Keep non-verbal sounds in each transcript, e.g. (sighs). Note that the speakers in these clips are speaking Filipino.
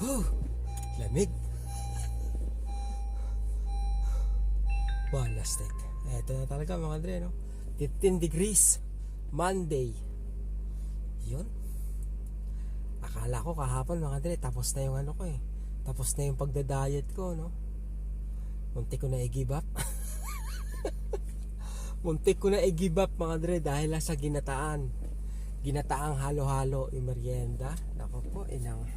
Huh, lamig. Balastek. Eto na talaga mga Dre, no? 15 degrees. Monday. Yun. Akala ko kahapon mga Dre, tapos na yung ano ko eh. Tapos na yung pagda-diet ko, no? Muntik ko na i-give up. (laughs) Muntik ko na i-give up mga Dre dahil lang sa ginataan. Ginataang halo-halo yung merienda. Nako po, inang.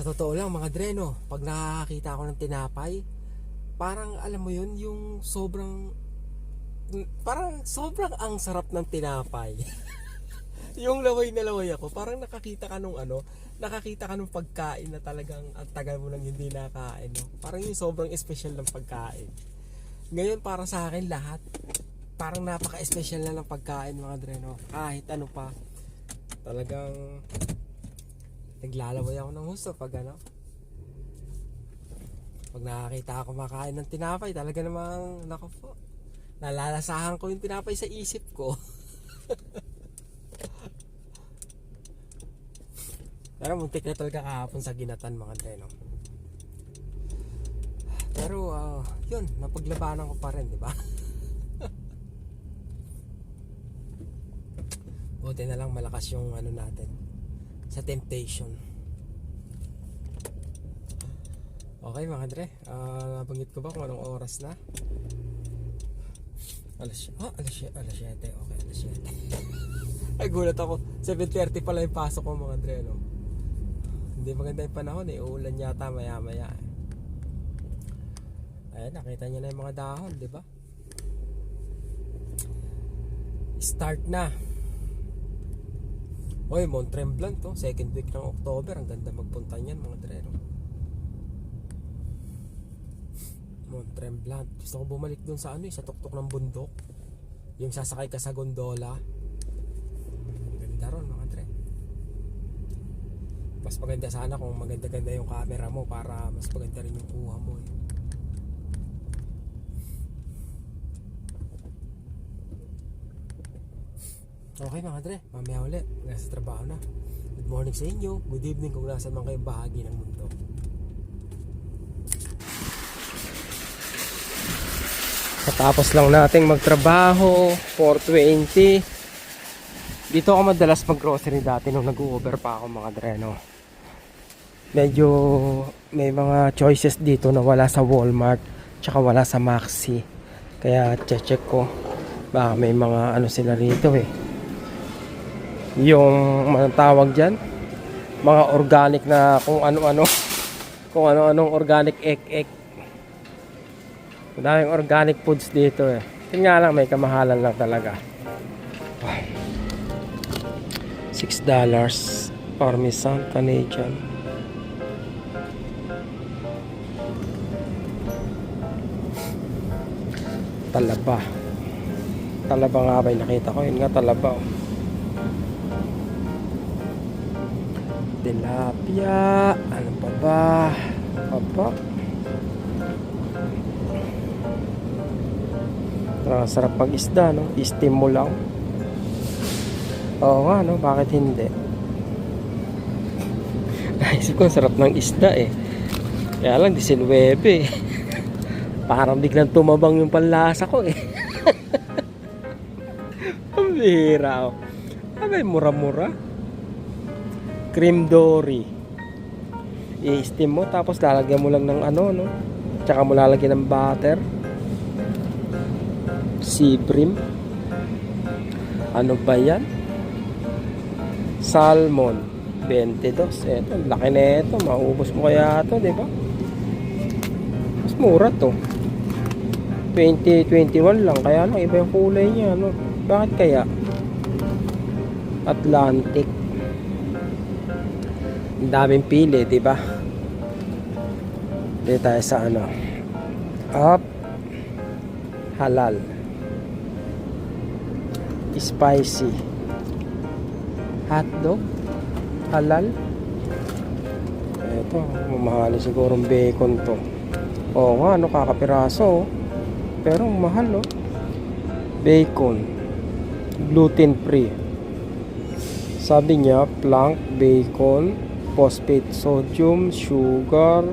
Sa totoo lang mga Dre, no? Pag nakakita ako ng tinapay, parang alam mo yun, yung sobrang parang sobrang ang sarap ng tinapay. (laughs) yung laway na laway ako, parang nakakita ka nung ano, nakakita ka nung pagkain na talagang ang tagal mo nang hindi nakain. No? Parang yung sobrang espesyal ng pagkain. Ngayon para sa akin lahat, parang napaka-espesyal na ng pagkain mga Dre, no? Kahit ano pa, talagang naglalaway ako ng gusto pag ano. Pag nakakita ako makain ng tinapay, talaga namang, nako po, nalalasahan ko yung tinapay sa isip ko. (laughs) Pero muntik na talaga kahapon sa ginatan mga dreno. Pero ah, yun, napaglabanan ko pa rin, di ba? (laughs) Buti na lang malakas yung ano natin sa temptation. Okay mga dre, ah nabanggit ko ba kung anong oras na? Alas, ah, alas, alas 7. Okay, alas 7. (laughs) Ay, gulat ako. 7.30 pala yung pasok ko mga dre, no? Hindi maganda yung panahon eh. Uulan yata maya maya. Ayan, nakita niyo na yung mga dahon, di ba? Start na. Oy, Mont Tremblant to. Second week ng October. Ang ganda magpunta niyan mga dre, no? Mont Tremblant. Gusto ko bumalik dun sa ano eh, sa tuktok ng bundok. Yung sasakay ka sa gondola. Ganda ron mga dre. Mas maganda sana kung maganda-ganda yung camera mo para mas maganda rin yung kuha mo eh. Okay mga dre, mamaya ulit. Nasa trabaho na. Good morning sa inyo. Good evening kung nasa man kayong bahagi ng mundo. Katapos lang nating magtrabaho, 420. Dito ako madalas mag-grocery dati nung nag-Uber pa ako mga dreno. Medyo may mga choices dito na wala sa Walmart, tsaka wala sa Maxi. Kaya check ko. Baka may mga ano sila rito eh. Yung anong tawag dyan? Mga organic na kung ano-ano. (laughs) Kung ano-anong organic egg-egg. Madaming organic foods dito eh. Yun nga lang, may kamahalan lang talaga. $6 Parmesan Canadian. Talaba. Talaba nga ba yung nakita ko? Yun nga talaba. oh. Tilapia. Ano pa ba? Apa? Ah, sarap pag isda, no? I-steam mo lang. Oo nga, no? Bakit hindi? (laughs) Naisip ko, sarap ng isda eh. Kaya lang, 19 eh. (laughs) Parang biglang tumabang yung panlasa ko eh. (laughs) Ang bihira oh. Mura-mura. Cream dory. I-steam mo, tapos lalagyan mo lang ng ano, no? Tsaka mo lalagyan ng butter. Sea bream ano ba yan? Salmon. 22 eto laki na ito maubos mo kaya ito di ba? Mas mura to. 2021 lang. Kaya lang iba yung kulay niya no? Bakit kaya? Atlantic daming pili di ba? Dito tayo sa ano. Up halal. Spicy. Hotdog. Halal. Eto mamahali siguro ang bacon to. Oo nga ano kakapiraso oh. pero mahal oh. Bacon. Gluten free Sabi niya, plank, bacon, phosphate sodium, sugar.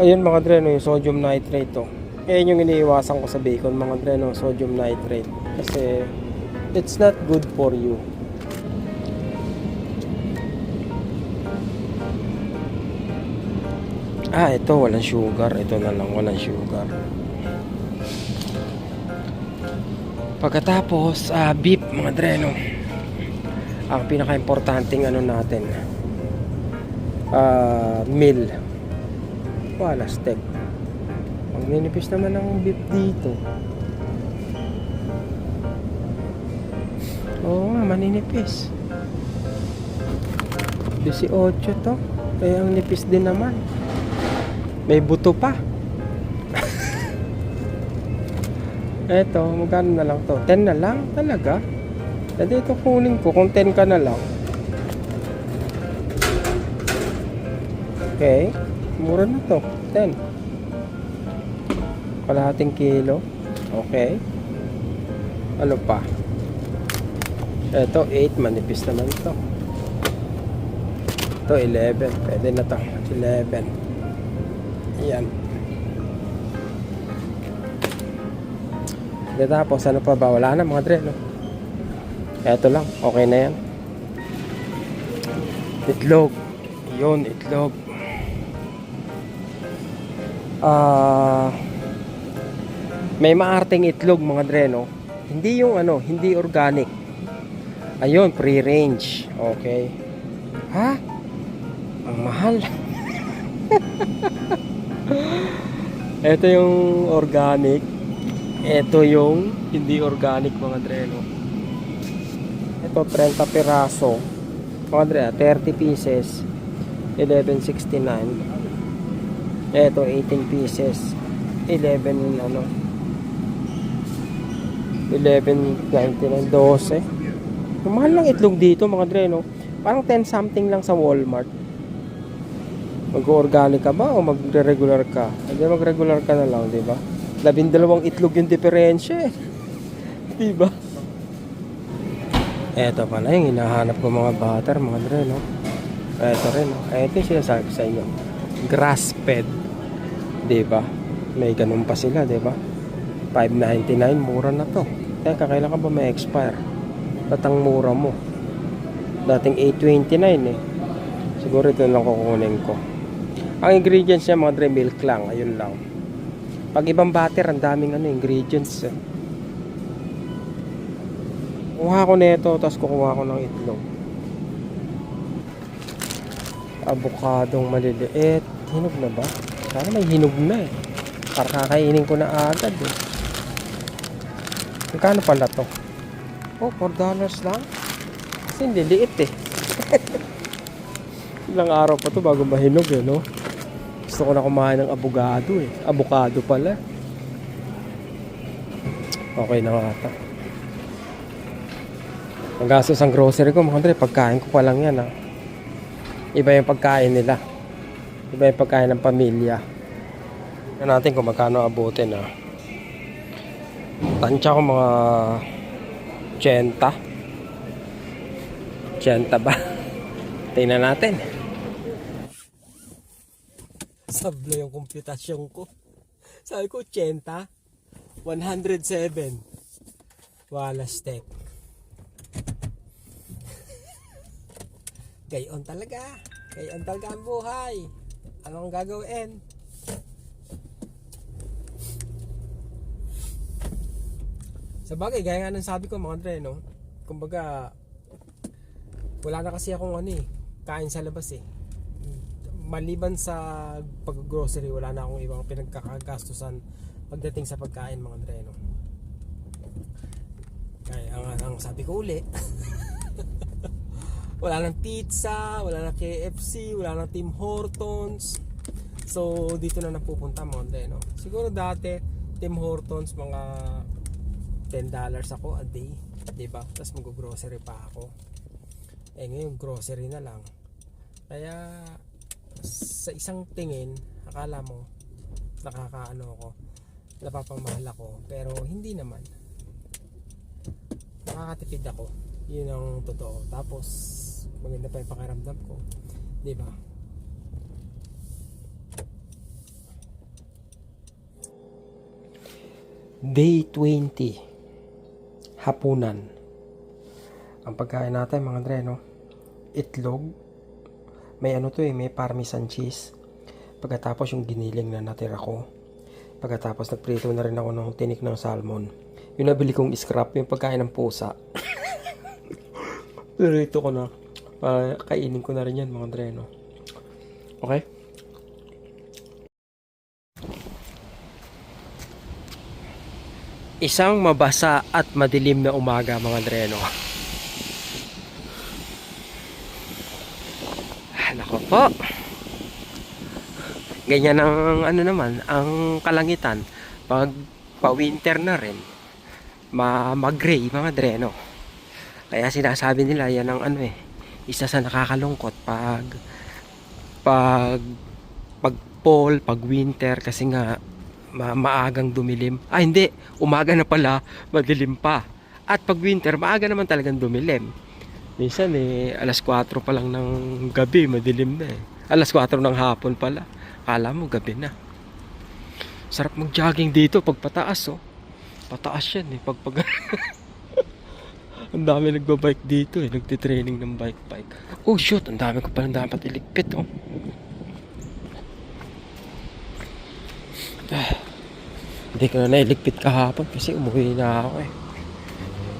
Ayun mga dreno, yung sodium nitrate to. Ayan yung iniiwasan ko sa bacon mga dreno, sodium nitrate. Kasi it's not good for you. Ah, ito walang sugar. Ito na lang walang sugar. Pagkatapos, ah, beef mga dreno. Ang pinaka-importanting ano natin. Ah, meal. Wala steak. Ang ninipis naman ng beef dito. Oo nga, maninipis. 18 to. Eh, ang nipis din naman. May buto pa. (laughs) Eto, magkano na lang to? 10 na lang? Talaga? Pwede ito kunin ko kung 10 ka na lang. Okay. Mura na to. 10. Kalahating kilo. Okay. Ano pa? Ito, 8. Manipis naman to. Ito, 11. Pwede na to. 11. Yan. Tapos ano pa ba? Wala na mga dre, no? Eto lang. Okay na yan. Itlog. Yun, itlog. Ah... may maarting itlog mga dre, no? Hindi yung ano, hindi organic. Ayun, free-range. Okay. Ha? Ang mahal. (laughs) Ito yung organic. Ito yung hindi organic mga dreno. Ito 30 piraso. Mga dre, 30 pieces. 11.69. Ito 18 pieces. 11 ano 11.99 12. Ang mahal lang itlog dito mga dreno. Parang 10 something lang sa Walmart. Mag-organic ka ba o magre-regular ka? Hindi mag-regular ka na lang, di ba? Labindalawang itlog yung diferensya eh. (laughs) di ba? Eto pala yung hinahanap ko mga butter, mga dre, no? Eto rin, no? Eto yung sinasabi sa inyo. Grass fed. Di ba? May ganun pa sila, di ba? 5.99, mura na to. Teka, kailan ka ba may expire? Tatang mura mo. Dating 8.29 eh. Siguro ito lang kukunin ko. Ang ingredients niya mga dre milk lang, ayun lang. Pag ibang butter, ang daming ano ingredients. Eh. Kuha ko nito, tapos kukuha ko ng itlog. Avocadong maliliit. Hinog na ba? Sana may hinog na eh. Para kakainin ko na agad eh. Magkano pala to? Oh, 4 dollars lang? Kasi hindi, liit eh. (laughs) Ilang araw pa to bago mahinog eh, no? Gusto ko na kumain ng abogado eh. Avocado pala. Okay na nga ata. Ang gastos ang grocery ko, mga Andre, pagkain ko pa lang yan ah. Iba yung pagkain nila. Iba yung pagkain ng pamilya. Tignan natin kung magkano abutin ah. Tansya ko mga 80. 80 ba? (laughs) Tingnan natin. Sablo yung komputasyon ko. Sabi ko 80. 107. Wala step. Gayon talaga. Gayon talaga ang buhay. Anong gagawin? Sa bagay, gaya nga ng sabi ko mga Andre, no? Kumbaga, wala na kasi akong ano eh, kain sa labas eh. Maliban sa pag-grocery, wala na akong ibang pinagkakagastusan pagdating sa pagkain mga Andre, no? Kaya ang, ang sabi ko uli, (laughs) wala nang pizza, wala nang KFC, wala nang Tim Hortons. So, dito na napupunta Andre, no? Siguro dati, Tim Hortons, mga 10 dollars ako a day, ba? Tapos mag-grocery pa ako. Eh ngayon grocery na lang. Kaya sa isang tingin, akala mo nakakaano ako, napapamahal ako, pero hindi naman. Nakakatipid ako. Yun ang totoo. Tapos, maganda pa yung pakiramdam ko. Di ba? Day 20. Hapunan. Ang pagkain natin mga Andre, no? Itlog. May ano to eh, may parmesan cheese. Pagkatapos yung giniling na natira ko. Pagkatapos nagprito na rin ako ng tinik ng salmon. Yung nabili kong scrap, yung pagkain ng pusa. (laughs) Nirito ko na. Para kainin ko na rin yan mga Andre, no? Okay? Isang mabasa at madilim na umaga mga dreno. Nako po. Ganyan ang ano naman, ang kalangitan pag pa-winter na rin. Ma mag-gray mga dreno. Kaya sinasabi nila yan ang ano eh, isa sa nakakalungkot pag pag pag fall, pag winter kasi nga ma- maagang dumilim. Ah, hindi. Umaga na pala, madilim pa. At pag winter, maaga naman talagang dumilim. Minsan eh, alas 4 pa lang ng gabi, madilim na eh. Alas 4 ng hapon pala. Kala mo, gabi na. Sarap mag-jogging dito pag pataas, oh. Pataas yan eh. Pag. (laughs) ang dami nagbabike dito eh. Nagtitraining ng bike-bike. Oh, shoot. Ang dami ko palang dapat iligpit, oh. (sighs) Hindi ko na nailigpit kahapon kasi umuwi na ako eh.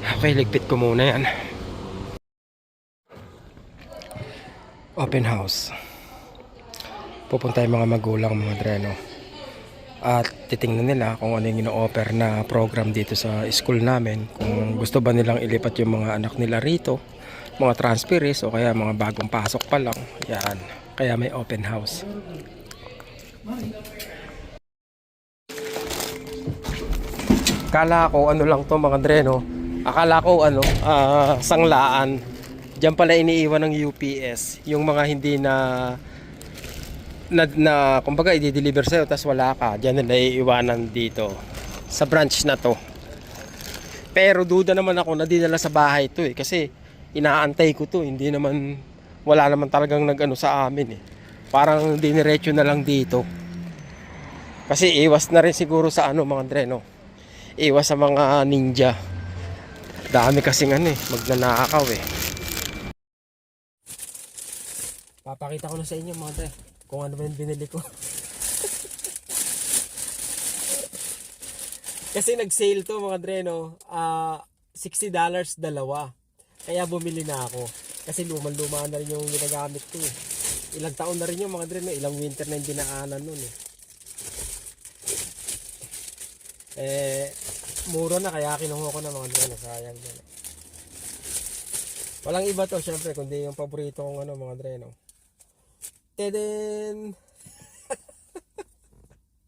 Okay, ligpit ko muna yan. Open house. Pupunta yung mga magulang, mga dreno. At titingnan nila kung ano yung ino-offer na program dito sa school namin. Kung gusto ba nilang ilipat yung mga anak nila rito. Mga transferees o kaya mga bagong pasok pa lang. Yan. Kaya may open house. Kala ko ano lang to mga dreno. Akala ko ano, ah, sanglaan. Diyan pala iniiwan ng UPS. Yung mga hindi na na, na kumbaga i-deliver sa'yo tapos wala ka. Diyan na naiiwanan dito. Sa branch na to. Pero duda naman ako na dinala sa bahay to eh. Kasi inaantay ko to. Hindi naman, wala naman talagang nag-ano sa amin eh. Parang diniretso na lang dito. Kasi iwas na rin siguro sa ano mga dreno iwas sa mga ninja. Dami kasing ano eh, magnanakaw eh. Papakita ko na sa inyo mga tre, kung ano yung binili ko. Kasi nag-sale to mga dre no, ah $60 dalawa. Kaya bumili na ako. Kasi luman-luma na rin yung ginagamit ko eh. Ilang taon na rin yung mga dre no, ilang winter na yung dinaanan nun eh. Eh, mura na kaya kinuha ko na mga drone sayang din walang iba to syempre kundi yung paborito kong ano mga dreno teden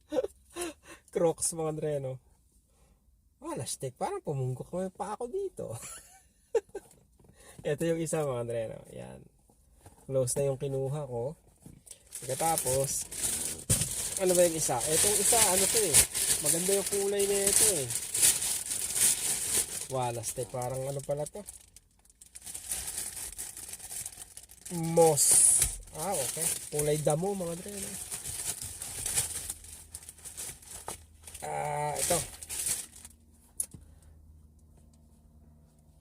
(laughs) crocs mga dreno wala stick parang pumunggok mo pa ako dito. (laughs) Ito yung isa mga dreno yan. Close na yung kinuha ko. Pagkatapos ano ba yung isa? Etong isa ano to eh? Maganda yung kulay nito eh. Wala stick parang ano pala to? Moss ah okay. Kulay damo mga dre no? ah ito.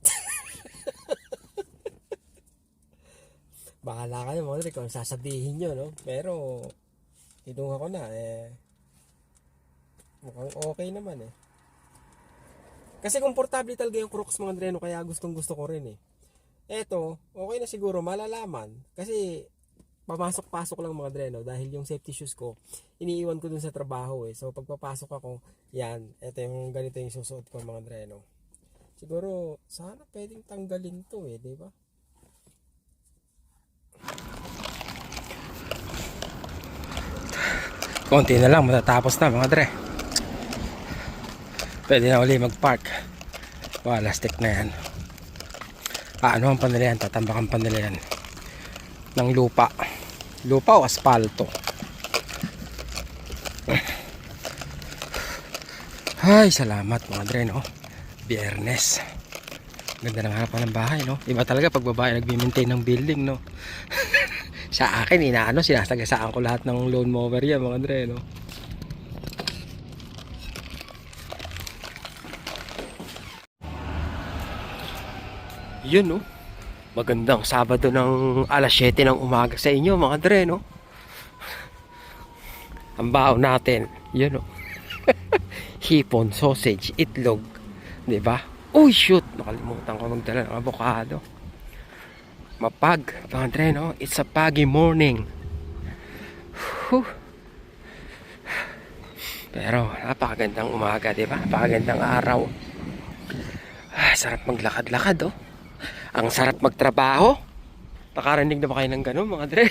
(laughs) Bahala kayo mga dre kung sasabihin nyo no? Pero kinuha ko na eh mukhang okay naman eh. Kasi komportable talaga yung Crocs mga Dreno kaya gustong gusto ko rin eh. Eto, okay na siguro malalaman. Kasi pamasok-pasok lang mga Dreno dahil yung safety shoes ko iniiwan ko dun sa trabaho eh. So pagpapasok ako, yan, eto yung ganito yung susuot ko mga Dreno. Siguro sana pwedeng tanggalin to eh, di ba? Konti na lang, matatapos na mga dre. Pwede na uli mag-park. Wala, stick na yan. Ah, ano ang panila? Tatambakan panila yan. Ng lupa. Lupa o asfalto? Ay, salamat mga dre, no? Biyernes. Ganda ng harapan ng bahay, no? Iba talaga pag babae nagmi-maintain ng building, no? (laughs) sa akin, inaano, sinasagasaan ko lahat ng lawn mower yan, mga Andre, no? Yun, no? Magandang Sabado ng alas 7 ng umaga sa inyo, mga Andre, no? Ang baon natin, yun, no? (laughs) Hipon, sausage, itlog, 'di ba? Uy, shoot! Nakalimutan ko magdala ng avocado. Mapag, mga Andre, no? It's a pagi morning. Whew. Pero napakagandang umaga, 'di ba? Napakagandang araw. Ah, sarap maglakad-lakad, oh. Ang sarap magtrabaho. Nakarinig na ba kayo ng ganun, mga Dre?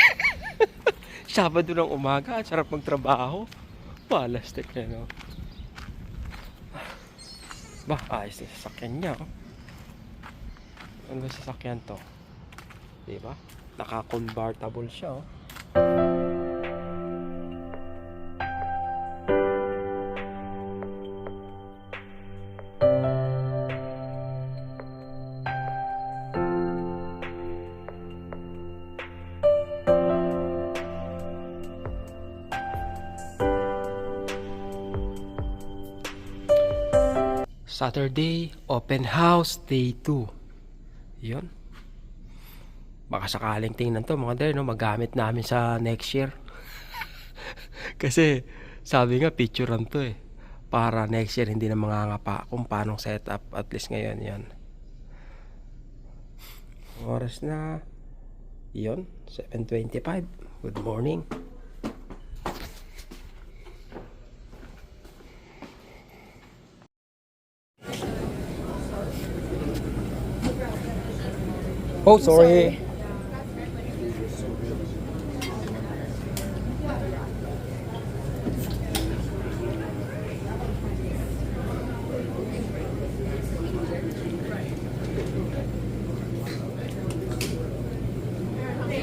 (laughs) Sabado ng umaga, sarap magtrabaho. Palastik na, no? Ba, ayos na sasakyan niya, oh. Ano ba sasakyan to? Diba? Naka-convertible siya, oh. Saturday, open house, day 2. Yun. Baka sakaling tingnan to mga dre, no? magamit namin sa next year. (laughs) Kasi sabi nga picturean to eh. Para next year hindi na mangangapa kung paano setup at least ngayon yan. Oras na yon 7.25. Good morning. Oh, sorry.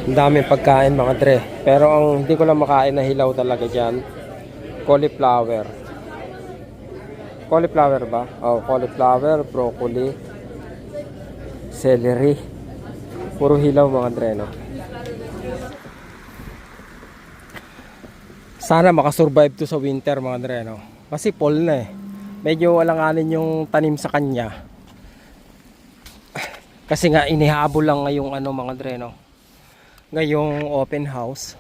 Ang daming pagkain mga tre. Pero ang hindi ko lang makain na hilaw talaga dyan, cauliflower. Cauliflower ba? Oh, cauliflower, broccoli, celery. Puro hilaw mga tre, no? Sana makasurvive to sa winter mga tre, no? Kasi fall na eh. Medyo alanganin yung tanim sa kanya. Kasi nga inihabol lang ngayong ano mga tre, no? Ngayong open house.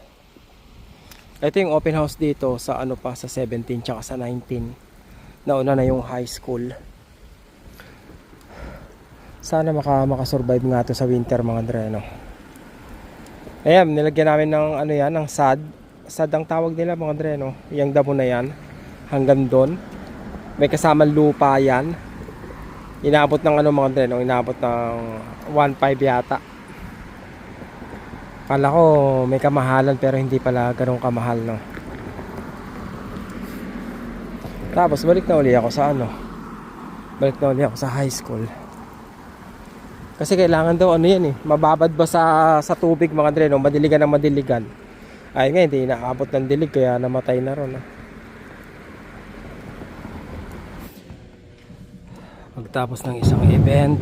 Ito yung open house dito sa ano pa sa 17 tsaka sa 19. Nauna na yung high school. Sana maka makasurvive nga to sa winter mga dre no. Ayan, nilagyan namin ng ano yan, ng sad. Sad ang tawag nila mga dre no. Yung damo na yan hanggang doon. May kasamang lupa yan. Inabot ng ano mga dre no, inabot ng 1.5 yata. Kala ko may kamahalan pero hindi pala ganun kamahal no. Tapos balik na uli ako sa ano. Balik na uli ako sa high school. Kasi kailangan daw ano yan eh, mababad ba sa sa tubig mga dre no, madiligan ng madiligan. Ay nga hindi naabot ng dilig kaya namatay na ron. ah. Pagtapos ng isang event,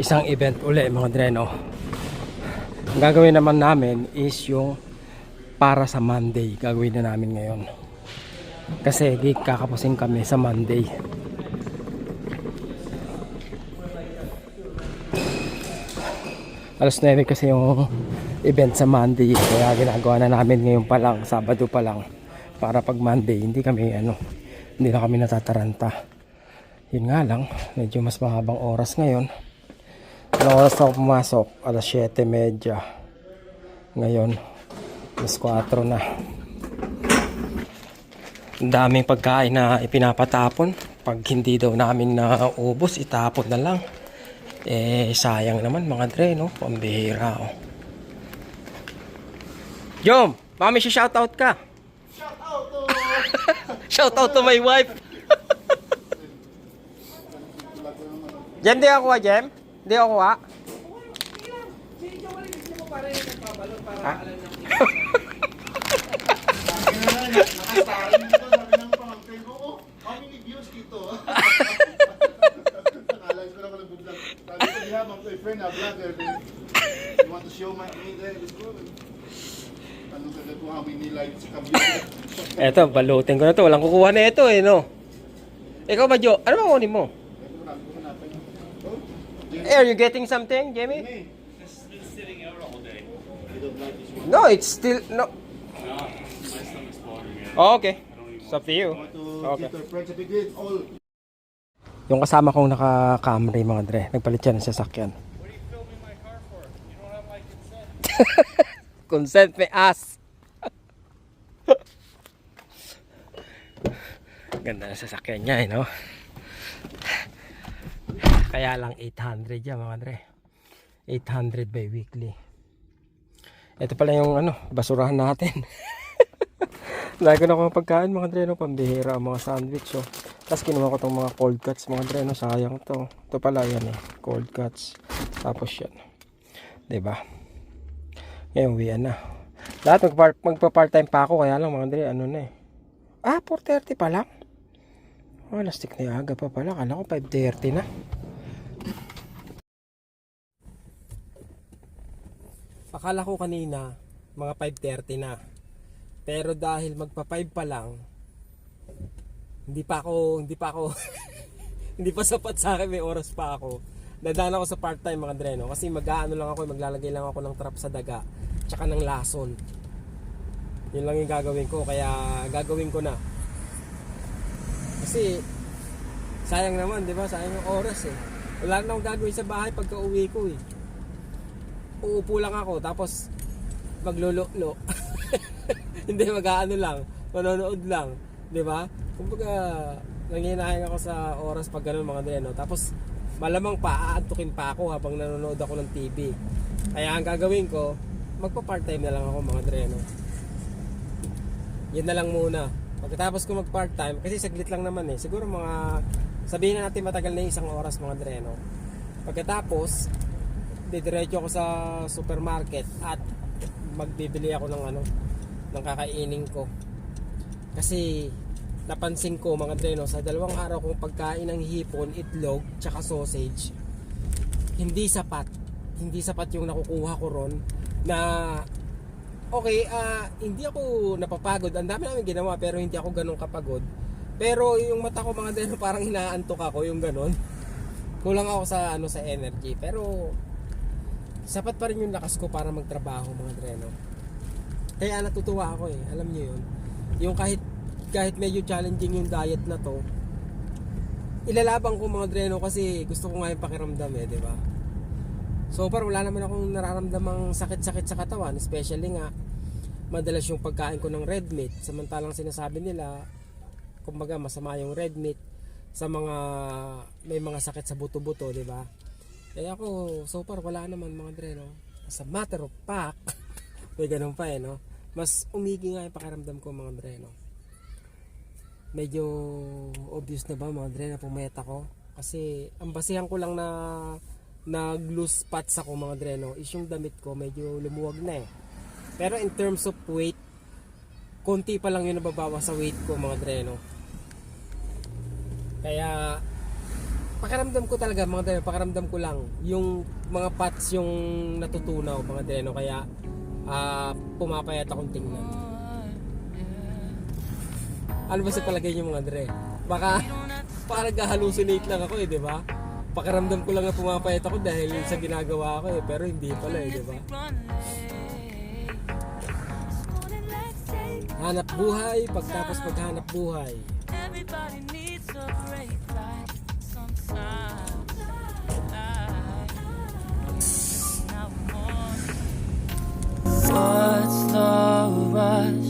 isang event uli mga dre no. Ang gagawin naman namin is yung para sa Monday. Gagawin na namin ngayon. Kasi kakapusin kami sa Monday. Alas 9 kasi yung event sa Monday. Kaya ginagawa na namin ngayon pa lang, Sabado pa lang. Para pag Monday, hindi kami ano, hindi na kami natataranta. Yun nga lang, medyo mas mahabang oras ngayon. Anong oras ako pumasok? Alas 7.30. Ngayon, alas 4 na. Daming pagkain na ipinapatapon. Pag hindi daw namin naubos, itapon na lang. Eh, sayang naman mga dre, no? Pambihira, oh. Jom, mami si shoutout ka. Shoutout (laughs) to Shoutout to my wife. (laughs) Jem, di ako kuha, Jem? Di ako. Ha? Nakasarin dito, sabi ng pamangkin ko, oh, how many views dito? Akala ko lang good luck. Sabi ko, yeah, my friend, a vlogger. Then, you want to show my, me there, let's go. Ano ka ko how many likes ka Eto, balutin ko na to. Walang kukuha na ito eh, no? Ikaw ba, Jo? Ano ba kunin mo? Eh, are you getting something, Jamie? It's been sitting out all day. No, it's still, no. No, my stomach's bothering me. Oh, okay. It's up to you. Okay. Yung kasama kong naka-Camry, mga dre, nagpalit siya ng sasakyan. What are you filming my car for? You don't have my consent. May ass. Ganda na sasakyan niya, eh, no? Kaya lang 800 yan, mga dre. 800 by weekly. Ito pala yung ano, basurahan natin. (laughs) Lagi na akong pagkain mga dre, no? Pambihira mga sandwich, oh. Tapos kinuha ko tong mga cold cuts, mga dre, no? Sayang to. Ito pala yan, eh. Cold cuts. Tapos yan. ba? Ngayon, uwian na. Lahat magpa- magpa-part-time pa ako, kaya lang mga Andre, ano na eh. Ah, 4.30 pa lang? Oh, lastik na aga pa pala. Kala ko 5.30 na. Akala ko kanina, mga 5.30 na. Pero dahil magpa 5 pa lang, hindi pa ako, hindi pa ako, (laughs) hindi pa sapat sa akin, may oras pa ako. Dadaan ako sa part-time mga dreno kasi mag-aano lang ako, maglalagay lang ako ng trap sa daga tsaka ng lason. Yun lang yung gagawin ko kaya gagawin ko na. Kasi sayang naman, 'di ba? Sayang yung oras eh. Wala na akong gagawin sa bahay pagka uwi ko eh. Uupo lang ako tapos maglululo. (laughs) Hindi mag-aano lang, manonood lang, 'di ba? Kumbaga nanginayang ako sa oras pag ganun mga dreno. Tapos malamang pa aantukin pa ako habang nanonood ako ng TV. Kaya ang gagawin ko, magpa part-time na lang ako mga dreno. Yun na lang muna. Pagkatapos ko mag part-time, kasi saglit lang naman eh. Siguro mga, sabihin na natin matagal na isang oras mga dreno. Pagkatapos, didiretso ako sa supermarket at magbibili ako ng ano, ng kakainin ko. Kasi napansin ko mga dreno sa dalawang araw kong pagkain ng hipon, itlog, tsaka sausage hindi sapat. Hindi sapat yung nakukuha ko ron na okay ah hindi ako napapagod. Ang dami namin ginawa pero hindi ako ganun kapagod. Pero yung mata ko mga dreno (laughs) parang inaantok ako yung ganun. Kulang ako sa ano sa energy. Pero sapat pa rin yung lakas ko para magtrabaho mga dreno. Kaya natutuwa ako eh. Alam niyo yun. Yung kahit kahit medyo challenging yung diet na to ilalabang ko mga dreno kasi gusto ko nga yung pakiramdam eh di ba? So far wala naman akong nararamdamang sakit-sakit sa katawan especially nga madalas yung pagkain ko ng red meat. Samantalang sinasabi nila kumbaga masama yung red meat sa mga may mga sakit sa buto-buto di ba? Kaya ako so far wala naman mga dreno. As a matter of fact (laughs) may ganun pa eh no? Mas umigi nga yung pakiramdam ko mga dreno medyo obvious na ba mga dre na pumayat ako? Kasi ang basihan ko lang na nag loose spots ako mga dreno is yung damit ko medyo lumuwag na eh. Pero in terms of weight konti pa lang yung nababawa sa weight ko mga dreno kaya pakiramdam ko talaga mga dreno pakiramdam ko lang yung mga pats yung natutunaw mga dreno kaya ah, pumapayat akong tingnan ano ba sa palagay niyo mga dre? Baka parang hallucinate lang ako eh, di ba? Pakaramdam ko lang na pumapayat ako dahil sa ginagawa ko eh, pero hindi pala eh, di ba? Hanap buhay, pagtapos maghanap buhay. What's the rush?